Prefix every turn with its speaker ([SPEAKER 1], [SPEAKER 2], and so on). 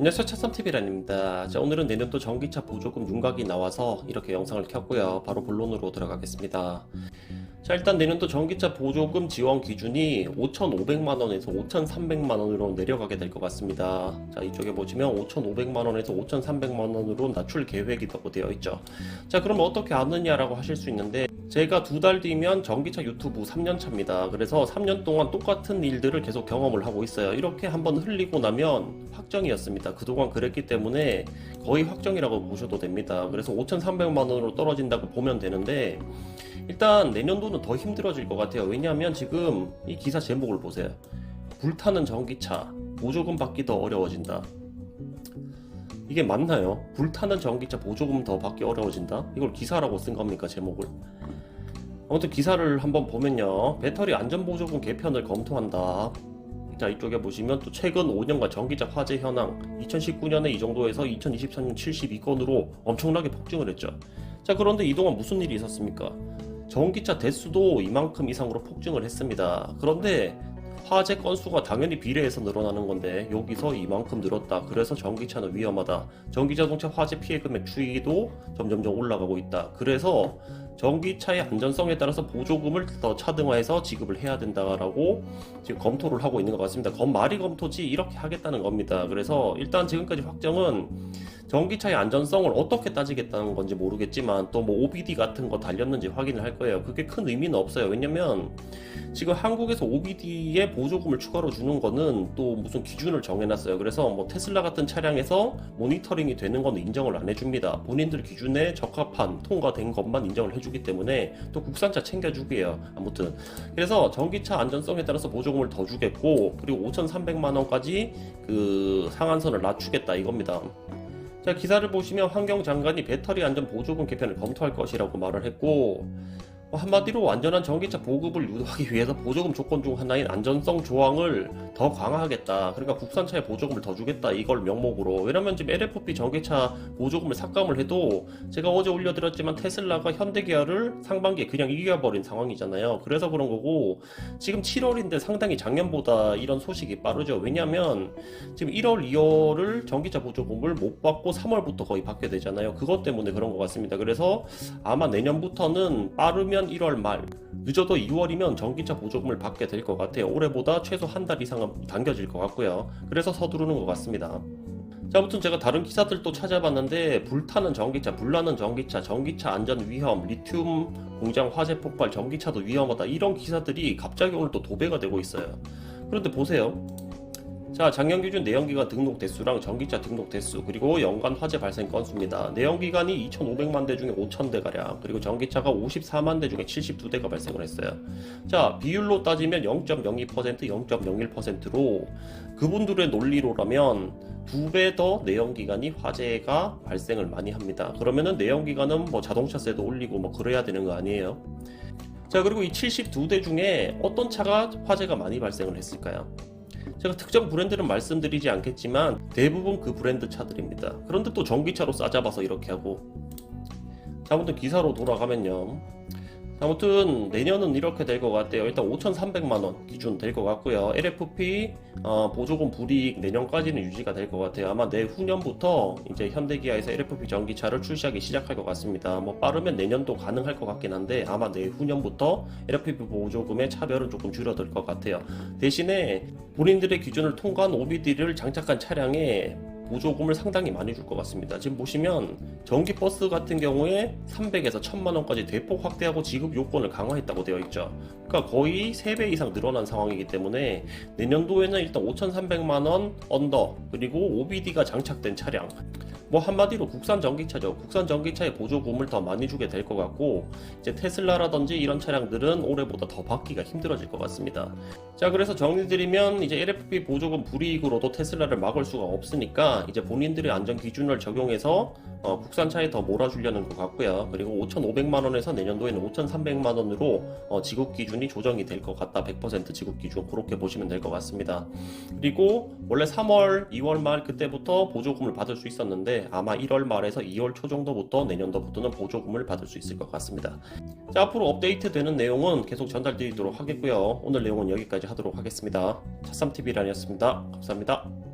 [SPEAKER 1] 안녕하세요. 차삼TV란입니다. 자 오늘은 내년 도 전기차 보조금 윤곽이 나와서 이렇게 영상을 켰고요. 바로 본론으로 들어가겠습니다. 자 일단 내년도 전기차 보조금 지원 기준이 5,500만원에서 5,300만원으로 내려가게 될 것 같습니다. 자 이쪽에 보시면 5,500만원에서 5,300만원으로 낮출 계획이라고 되어 있죠. 자 그럼 어떻게 아느냐 라고 하실 수 있는데 제가 두 달 뒤면 전기차 유튜브 3년 차입니다. 그래서 3년 동안 똑같은 일들을 계속 경험을 하고 있어요. 이렇게 한번 흘리고 나면 확정이었습니다. 그동안 그랬기 때문에 거의 확정이라고 보셔도 됩니다. 그래서 5,300만 원으로 떨어진다고 보면 되는데 일단 내년도는 더 힘들어질 것 같아요. 왜냐하면 지금 이 기사 제목을 보세요. 불타는 전기차 보조금 받기 더 어려워진다. 이게 맞나요? 불타는 전기차 보조금 더 받기 어려워진다? 이걸 기사라고 쓴 겁니까 제목을? 아무튼 기사를 한번 보면요. 배터리 안전보조금 개편을 검토한다. 자, 이쪽에 보시면 또 최근 5년간 전기차 화재 현황 2019년에 이 정도에서 2023년 72건으로 엄청나게 폭증을 했죠. 자, 그런데 이동안 무슨 일이 있었습니까? 전기차 대수도 이만큼 이상으로 폭증을 했습니다. 그런데 화재 건수가 당연히 비례해서 늘어나는 건데 여기서 이만큼 늘었다. 그래서 전기차는 위험하다. 전기자동차 화재 피해 금액 추이도 점점점 올라가고 있다. 그래서 전기차의 안전성에 따라서 보조금을 더 차등화해서 지급을 해야 된다라고 지금 검토를 하고 있는 것 같습니다. 검 말이 검토지 이렇게 하겠다는 겁니다. 그래서 일단 지금까지 확정은 전기차의 안전성을 어떻게 따지겠다는 건지 모르겠지만 또 뭐 OBD 같은 거 달렸는지 확인을 할 거예요. 그게 큰 의미는 없어요. 왜냐면 지금 한국에서 OBD에 보조금을 추가로 주는 거는 또 무슨 기준을 정해놨어요. 그래서 뭐 테슬라 같은 차량에서 모니터링이 되는 건 인정을 안 해줍니다. 본인들 기준에 적합한 통과된 것만 인정을 해주기 때문에 또 국산차 챙겨주게요. 아무튼 그래서 전기차 안전성에 따라서 보조금을 더 주겠고 그리고 5,300만 원까지 그 상한선을 낮추겠다 이겁니다. 자 기사를 보시면 환경장관이 배터리 안전 보조금 개편을 검토할 것이라고 말을 했고 뭐 한마디로 안전한 전기차 보급을 유도하기 위해서 보조금 조건 중 하나인 안전성 조항을 더 강화하겠다. 그러니까 국산차에 보조금을 더 주겠다. 이걸 명목으로. 왜냐면 지금 LFP 전기차 보조금을 삭감을 해도 제가 어제 올려드렸지만 테슬라가 현대기아를 상반기에 그냥 이겨버린 상황이잖아요. 그래서 그런 거고 지금 7월인데 상당히 작년보다 이런 소식이 빠르죠. 왜냐면 지금 1월, 2월을 전기차 보조금을 못 받고 3월부터 거의 받게 되잖아요. 그것 때문에 그런 것 같습니다. 그래서 아마 내년부터는 빠르면 1월 말, 늦어도 2월이면 전기차 보조금을 받게 될 것 같아요. 올해보다 최소 한 달 이상은 당겨질 것 같고요. 그래서 서두르는 것 같습니다. 자, 아무튼 제가 다른 기사들도 찾아봤는데 불타는 전기차, 불나는 전기차, 전기차 안전 위험, 리튬 공장 화재 폭발, 전기차도 위험하다 이런 기사들이 갑자기 오늘 또 도배가 되고 있어요. 그런데 보세요. 자, 작년 기준 내연기관 등록 대수랑 전기차 등록 대수, 그리고 연간 화재 발생 건수입니다. 내연기관이 2,500만 대 중에 5,000대 가량, 그리고 전기차가 54만 대 중에 72대가 발생을 했어요. 자, 비율로 따지면 0.02%, 0.01%로 그분들의 논리로라면 두 배 더 내연기관이 화재가 발생을 많이 합니다. 그러면은 내연기관은 뭐 자동차세도 올리고 뭐 그래야 되는 거 아니에요? 자, 그리고 이 72대 중에 어떤 차가 화재가 많이 발생을 했을까요? 제가 특정 브랜드는 말씀드리지 않겠지만 대부분 그 브랜드 차들입니다. 그런데 또 전기차로 싸잡아서 이렇게 하고 자, 아무튼 기사로 돌아가면요. 아무튼 내년은 이렇게 될 것 같아요. 일단 5,300만 원 기준 될 것 같고요. LFP 어, 보조금 불이익 내년까지는 유지가 될 것 같아요. 아마 내후년부터 이제 현대기아에서 LFP 전기차를 출시하기 시작할 것 같습니다. 뭐 빠르면 내년도 가능할 것 같긴 한데 아마 내후년부터 LFP 보조금의 차별은 조금 줄어들 것 같아요. 대신에 본인들의 기준을 통과한 OBD를 장착한 차량에 보조금을 상당히 많이 줄 것 같습니다. 지금 보시면 전기 버스 같은 경우에 300에서 1000만 원까지 대폭 확대하고 지급 요건을 강화했다고 되어 있죠. 그러니까 거의 3배 이상 늘어난 상황이기 때문에 내년도에는 일단 5,300만 원 언더 그리고 OBD가 장착된 차량 뭐 한마디로 국산 전기차죠. 국산 전기차에 보조금을 더 많이 주게 될 것 같고 이제 테슬라라든지 이런 차량들은 올해보다 더 받기가 힘들어질 것 같습니다. 자 그래서 정리드리면 이제 LFP 보조금 불이익으로도 테슬라를 막을 수가 없으니까 이제 본인들의 안전 기준을 적용해서 어, 국산차에 더 몰아주려는 것 같고요. 그리고 5,500만 원에서 내년도에는 5,300만 원으로 어, 지급 기준이 조정이 될 것 같다. 100% 지급 기준 그렇게 보시면 될 것 같습니다. 그리고 원래 3월, 2월 말 그때부터 보조금을 받을 수 있었 아마 1월 말에서 2월 초 정도부터 내년도부터는 보조금을 받을 수 있을 것 같습니다. 자, 앞으로 업데이트되는 내용은 계속 전달드리도록 하겠고요. 오늘 내용은 여기까지 하도록 하겠습니다. 차쌈TV란이었습니다. 감사합니다.